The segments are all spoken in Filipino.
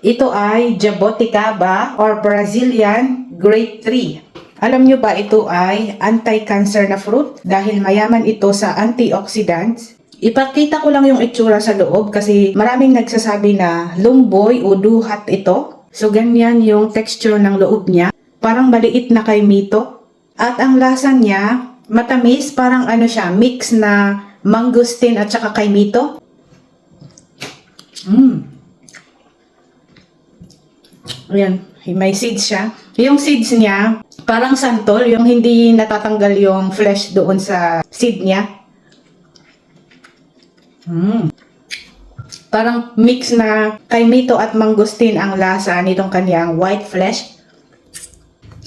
Ito ay Jaboticaba or Brazilian Grade 3. Alam nyo ba ito ay anti-cancer na fruit dahil mayaman ito sa antioxidants? Ipakita ko lang yung itsura sa loob kasi maraming nagsasabi na lumboy o duhat ito. So ganyan yung texture ng loob niya. Parang maliit na kay mito. At ang lasa niya, matamis, parang ano siya, mix na mangosteen at saka kay mito. Mmm. Ayan, may seeds siya. Yung seeds niya, parang santol, yung hindi natatanggal yung flesh doon sa seed niya. Mm. Parang mix na kay mito at mangosteen ang lasa nitong kanyang white flesh.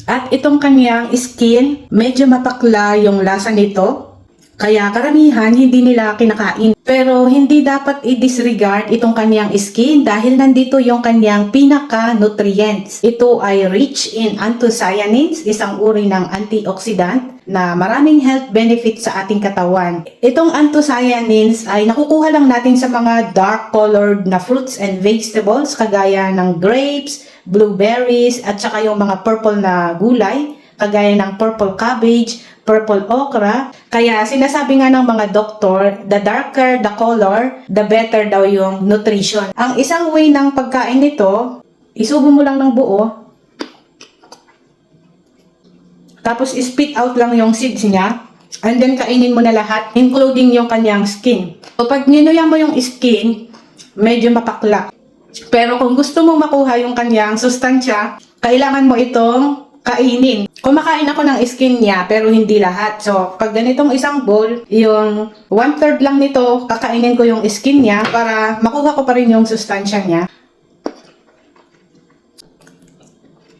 At itong kanyang skin, medyo mapakla yung lasa nito. Kaya karamihan hindi nila kinakain. Pero hindi dapat i-disregard itong kanyang skin dahil nandito yung kanyang pinaka-nutrients. Ito ay rich in anthocyanins, isang uri ng antioxidant na maraming health benefits sa ating katawan. Itong anthocyanins ay nakukuha lang natin sa mga dark-colored na fruits and vegetables kagaya ng grapes, blueberries, at saka yung mga purple na gulay kagaya ng purple cabbage, purple okra. Kaya sinasabi nga ng mga doktor, the darker the color, the better daw yung nutrition. Ang isang way ng pagkain nito, isubo mo lang ng buo, tapos spit out lang yung seeds niya, and then kainin mo na lahat, including yung kanyang skin. So pag ninuya mo yung skin, medyo mapakla. Pero kung gusto mong makuha yung kanyang sustansya, kailangan mo itong kainin. Kumakain ako ng skin niya pero hindi lahat. So, pag ganitong isang bowl, yung one third lang nito, kakainin ko yung skin niya para makuha ko pa rin yung sustansya niya.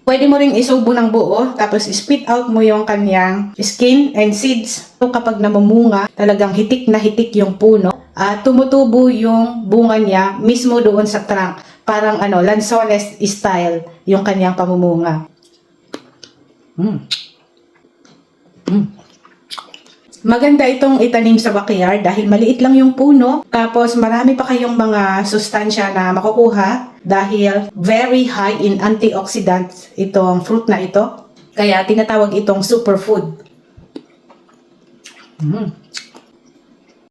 Pwede mo ring isubo ng buo, tapos spit out mo yung kanyang skin and seeds. So, kapag namumunga, talagang hitik na hitik yung puno. At tumutubo yung bunga niya mismo doon sa trunk. Parang ano, lansones style yung kanyang pamumunga. Mm. Maganda itong itanim sa backyard dahil maliit lang yung puno. Tapos marami pa kayong mga sustansya na makukuha dahil very high in antioxidants itong fruit na ito. Kaya tinatawag itong superfood. Mm.